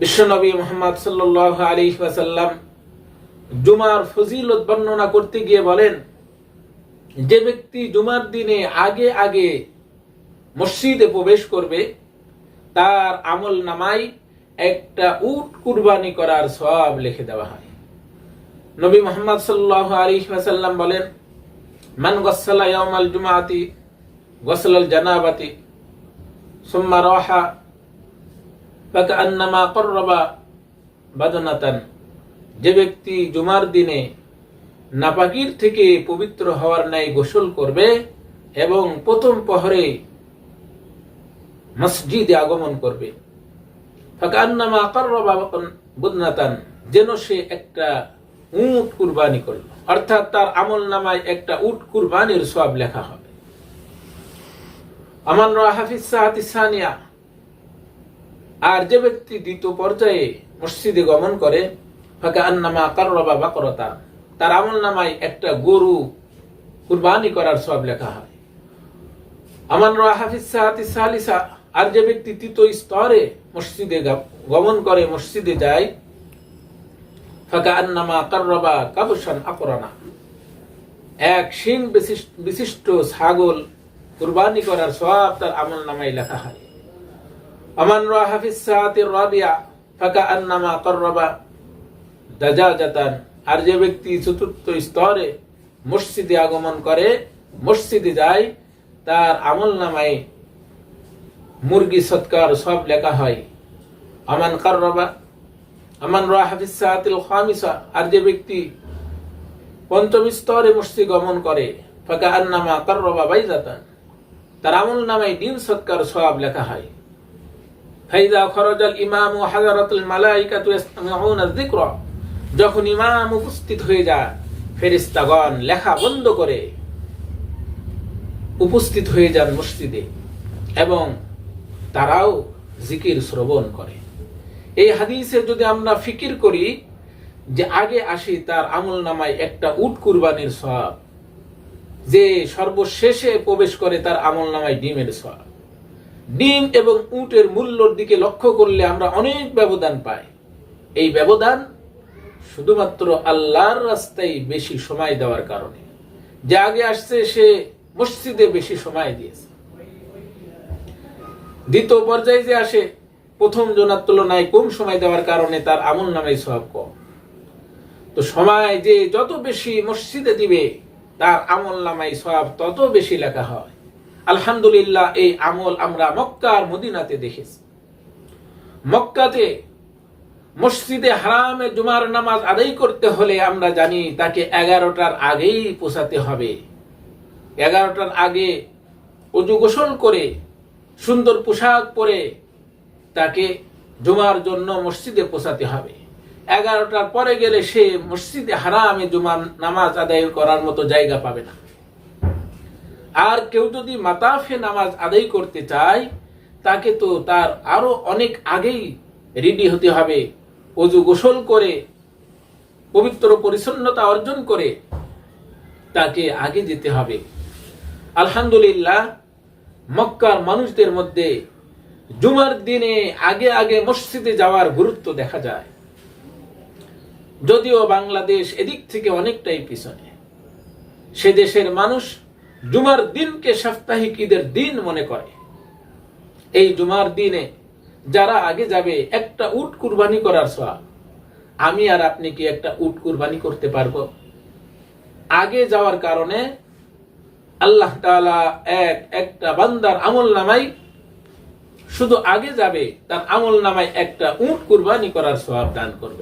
বিশ্বনবী মোহাম্মদ সাল্লাহ আলী ওয়াসাল্লাম জুমার ফজিলত বর্ণনা করতে গিয়ে বলেন, যে ব্যক্তি জুমার দিনে আগে আগে মসজিদে প্রবেশ করবে, তার আমল নামাই একটা উট কুরবানি করার সব লিখে দেওয়া হয়। নবী মোহাম্মদ সাল্লাহ আলী ওয়াসাল্লাম বলেন, মান গসালা জুমাআতি গসলাল জানাবাতি, সুম্মা রাহা বাদনাতান। যে ব্যক্তি জুমার দিনে নাপাকির থেকে পবিত্র হওয়ার ন্যায় গোসল করবে এবং প্রথম প্রহরে মসজিদে আগমন করবে। ফাকান্নামা কররবা বুদনাতান, যেন সে একটা উট কুরবানি করল অর্থাৎ তার আমল নামায় একটা উট কুরবানির সব লেখা হবে। আমান হাফিজ সাহাতি সানিয়া আর যে ব্যক্তি দ্বিতীয় পর্যায়ে মসজিদে গমন করে, ফাঁকা আন্নামা কারবা বাকরতা। তার আমল নামায় একটা গরু কুরবানি করার সব লেখা হয়। আমান আর যে ব্যক্তি তৃতীয় স্তরে মসজিদে গমন করে, মসজিদে যায়, ফাঁকা আন্নামা কারবা কাবুসান আকরানা। এক শিং বিশিষ্ট ছাগল কুরবানি করার সব তার আমল নামায় লেখা হয়। আমান হাফিজ সাহাতির রাবিয়া ফাঁকা আন্নামা কররবা দাজাজাতান। আর যে ব্যক্তি চতুর্থ স্তরে মসজিদে আগমন করে, মসজিদে যায়, তার আমল নামায় মুরগি সৎকার সব লেখা হয়। আমান কাররবা, আমান হাফিজ সাহাতিল খামিসা। আর যে ব্যক্তি পঞ্চম স্তরে মসজিদ গমন করে ফাঁকা আন্নামা কাররবা বাইজাতান, তার আমল নামায় ডিম সৎকার সব লেখা হয়। খরজাল ইমাম ও হাজারাতুল যখন ইমাম উপস্থিত হয়ে যায়, ফেরেশতাগণ লেখা বন্ধ করে উপস্থিত হয়ে যান মসজিদে এবং তারাও জিকির শ্রবণ করে। এই হাদিসে যদি আমরা ফিকির করি যে আগে আসি তার আমল নামায় একটা উট কুরবানির সব যে সর্বশেষে প্রবেশ করে তার আমল নামায় ডিমের সব ডিম এবং উটের মূল্যর দিকে লক্ষ্য করলে আমরা অনেক ব্যবধান পাই। এই ব্যবধান শুধুমাত্র আল্লাহর রাস্তায় বেশি সময় দেওয়ার কারণে। যে আগে আসছে, সে মসজিদে বেশি সময় দিয়েছে। দ্বিতীয় পর্যায়ে যে আসে, প্রথম জনার তুলনায় কম সময় দেওয়ার কারণে তার আমল নামায় সব কম। তো সময় যে যত বেশি মসজিদে দিবে, তার আমল নামাই সব তত বেশি লেখা হয়। আলহামদুলিল্লাহ, এই আমল আমরা মক্কা আর মদিনাতে দেখেছি। মক্কাতে মসজিদে হারামে জুমার নামাজ আদায় করতে হলে আমরা জানি তাকে এগারোটার আগেই পোষাতে হবে। এগারোটার আগে অজু গোসল করে, সুন্দর পোশাক পরে তাকে জুমার জন্য মসজিদে পোষাতে হবে। এগারোটার পরে গেলে সে মসজিদে হারামে জুমার নামাজ আদায় করার মতো জায়গা পাবে না। আর কেউ যদি মাতাফে নামাজ আদায় করতে চায়, তাকে তো তার আরও অনেক আগেই রেডি হতে হবে। অজু গোসল করে, পবিত্র পরিচ্ছন্নতা অর্জন করে তাকে আগে যেতে হবে। আলহামদুলিল্লাহ, মক্কার মানুষদের মধ্যে জুমার দিনে আগে আগে মসজিদে যাওয়ার গুরুত্ব দেখা যায়। যদিও বাংলাদেশ এদিক থেকে অনেকটাই পিছনে। সে দেশের মানুষ জুমার দিনকে সাপ্তাহিক ঈদের দিন মনে করে। এই জুমার দিনে যারা আগে যাবে, একটা উট কুরবানি করার সব আমি আর আপনি কি একটা উট কুরবানি করতে পারব? আগে যাওয়ার কারণে আল্লাহ এক, একটা বান্দার আমল নামাই শুধু আগে যাবে, তার আমল নামায় একটা উট কুরবানি করার সব দান করবে।